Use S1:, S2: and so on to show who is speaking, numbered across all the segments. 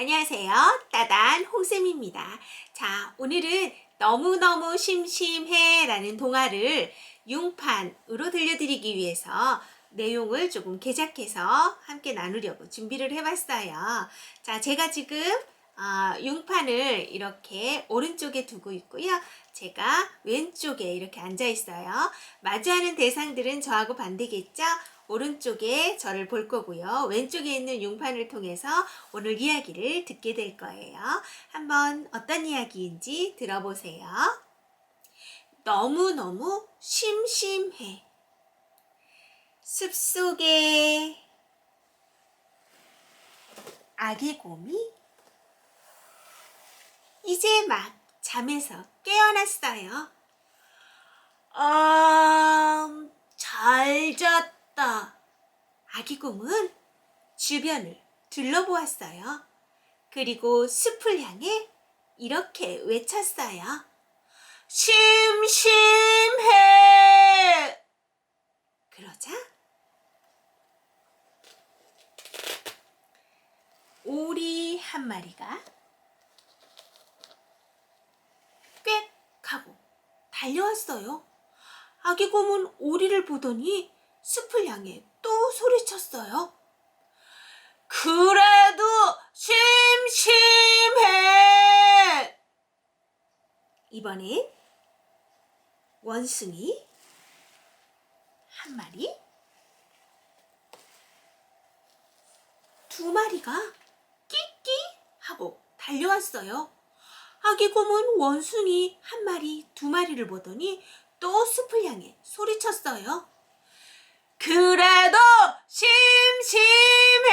S1: 안녕하세요. 따단 홍쌤입니다. 자, 오늘은 너무너무 심심해 라는 동화를 융판으로 들려드리기 위해서 내용을 조금 개작해서 함께 나누려고 준비를 해봤어요. 자, 제가 지금 어, 융판을 이렇게 오른쪽에 두고 있고요. 제가 왼쪽에 이렇게 앉아 있어요. 마주하는 대상들은 저하고 반대겠죠? 오른쪽에 저를 볼 거고요. 왼쪽에 있는 융판을 통해서 오늘 이야기를 듣게 될 거예요. 한번 어떤 이야기인지 들어보세요. 너무너무 심심해. 숲속에 아기 곰이 이제 막 잠에서 깨어났어요. 음, 잘 잤다. 아기 곰은 주변을 둘러보았어요. 그리고 숲을 향해 이렇게 외쳤어요. 심심해! 그러자 오리 한 마리가 꽥 하고 달려왔어요. 아기 곰은 오리를 보더니 숲을 향해 또 소리쳤어요. 그래도 심심해! 이번엔 원숭이 한 마리, 두 마리가 끼끼 하고 달려왔어요. 아기 곰은 원숭이 한 마리, 두 마리를 보더니 또 숲을 향해 소리쳤어요. 그래도 심심해!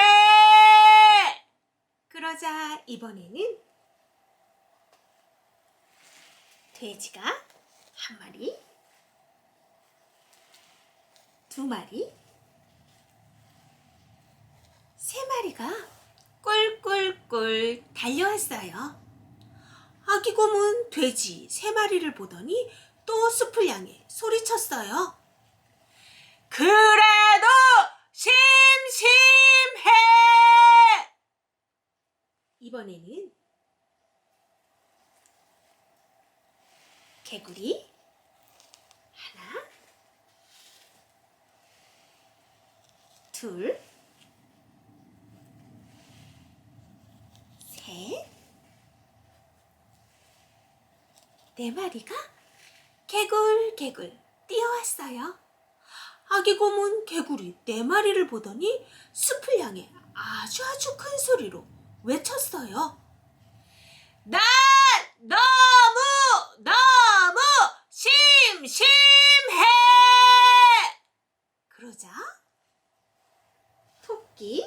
S1: 그러자 이번에는 돼지가 한 마리, 두 마리, 세 마리가 꿀꿀꿀 달려왔어요. 아기 곰은 돼지 세 마리를 보더니 또 숲을 향해 소리쳤어요. 그래도 심심해! 이번에는 개구리 하나, 둘, 셋, 네 마리가 개굴개굴 뛰어왔어요. 아기 곰은 개구리 네 마리를 보더니 숲을 향해 아주 아주 큰 소리로 외쳤어요. 난 너무 너무 심심해! 그러자 토끼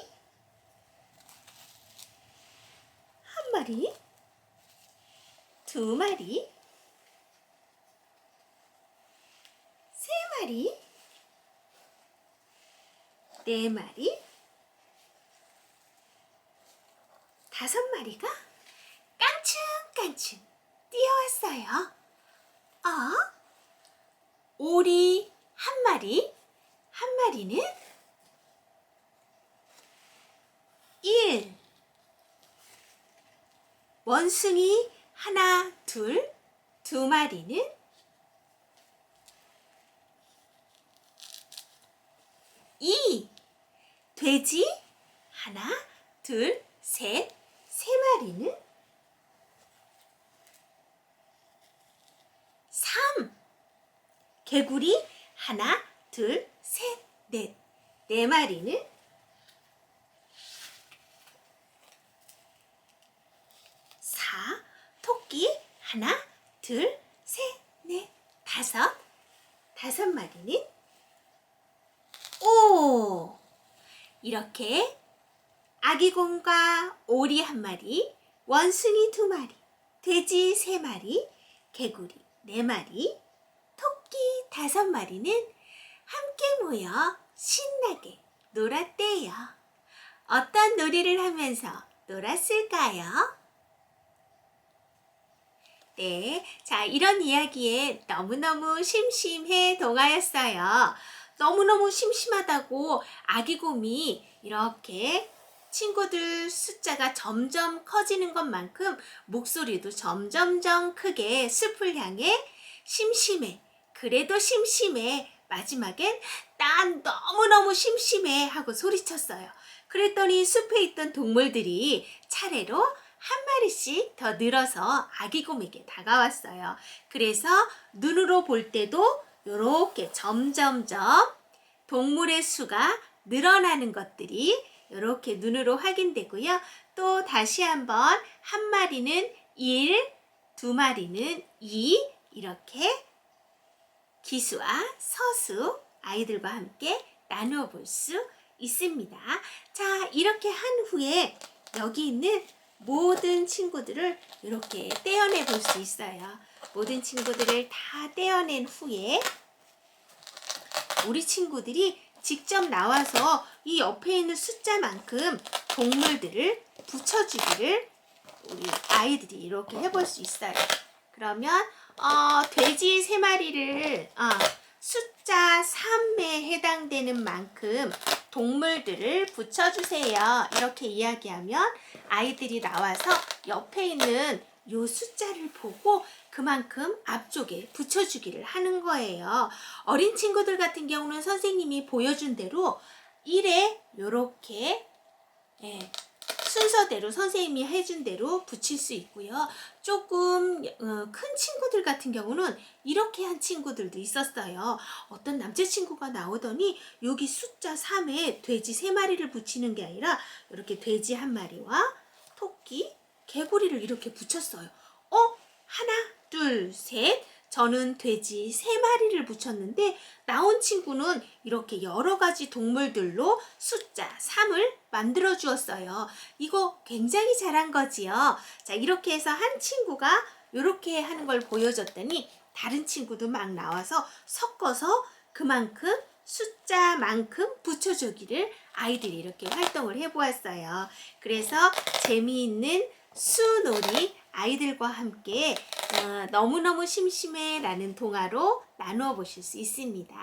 S1: 한 마리, 두 마리, 세 마리, 네 마리, 다섯 마리가 깡충깡충 뛰어왔어요. 어? 오리 한 마리, 한 마리는 일, 원숭이 하나, 둘, 두 마리는 이, 돼지. 하나, 둘, 셋, 세 마리는? 삼, 개구리. 하나, 둘, 셋, 넷, 네 마리는? 사, 토끼. 하나, 둘, 셋, 넷, 다섯, 다섯 마리는 오. 이렇게 아기곰과 오리 한 마리, 원숭이 두 마리, 돼지 세 마리, 개구리 네 마리, 토끼 다섯 마리는 함께 모여 신나게 놀았대요. 어떤 놀이를 하면서 놀았을까요? 네, 자, 이런 이야기에 너무너무 심심해 동화였어요. 너무너무 심심하다고 아기곰이 이렇게 친구들 숫자가 점점 커지는 것만큼 목소리도 점점점 크게 숲을 향해 심심해. 그래도 심심해. 마지막엔 난 너무너무 심심해 하고 소리쳤어요. 그랬더니 숲에 있던 동물들이 차례로 한 마리씩 더 늘어서 아기 곰에게 다가왔어요. 그래서 눈으로 볼 때도 이렇게 점점점 동물의 수가 늘어나는 것들이 이렇게 눈으로 확인되고요. 또 다시 한번 한 마리는 1, 두 마리는 2 이렇게 기수와 서수 아이들과 함께 나누어 볼 수 있습니다. 자, 이렇게 한 후에 여기 있는 모든 친구들을 이렇게 떼어내 볼 수 있어요. 모든 친구들을 다 떼어낸 후에 우리 친구들이 직접 나와서 이 옆에 있는 숫자만큼 동물들을 붙여주기를 우리 아이들이 이렇게 해볼 수 있어요. 그러면 어, 돼지 세 마리를 어, 숫자 3에 해당되는 만큼 동물들을 붙여주세요. 이렇게 이야기하면 아이들이 나와서 옆에 있는 요 숫자를 보고 그만큼 앞쪽에 붙여주기를 하는 거예요. 어린 친구들 같은 경우는 선생님이 보여준 대로 1에 요렇게 예, 순서대로 선생님이 해준 대로 붙일 수 있고요. 조금 어, 큰 친구들 같은 경우는 이렇게 한 친구들도 있었어요. 어떤 남자친구가 나오더니 여기 숫자 3에 돼지 3마리를 붙이는 게 아니라 이렇게 돼지 한 마리와 토끼, 개구리를 이렇게 붙였어요. 어? 하나, 둘, 셋. 저는 돼지 세 마리를 붙였는데 나온 친구는 이렇게 여러 가지 동물들로 숫자 3을 만들어 주었어요. 이거 굉장히 잘한 거지요. 자, 이렇게 해서 한 친구가 이렇게 하는 걸 보여줬더니 다른 친구도 막 나와서 섞어서 그만큼 숫자만큼 붙여주기를 아이들이 이렇게 활동을 해보았어요. 그래서 재미있는 수놀이 아이들과 함께 어, 너무너무 심심해 라는 동화로 나누어 보실 수 있습니다.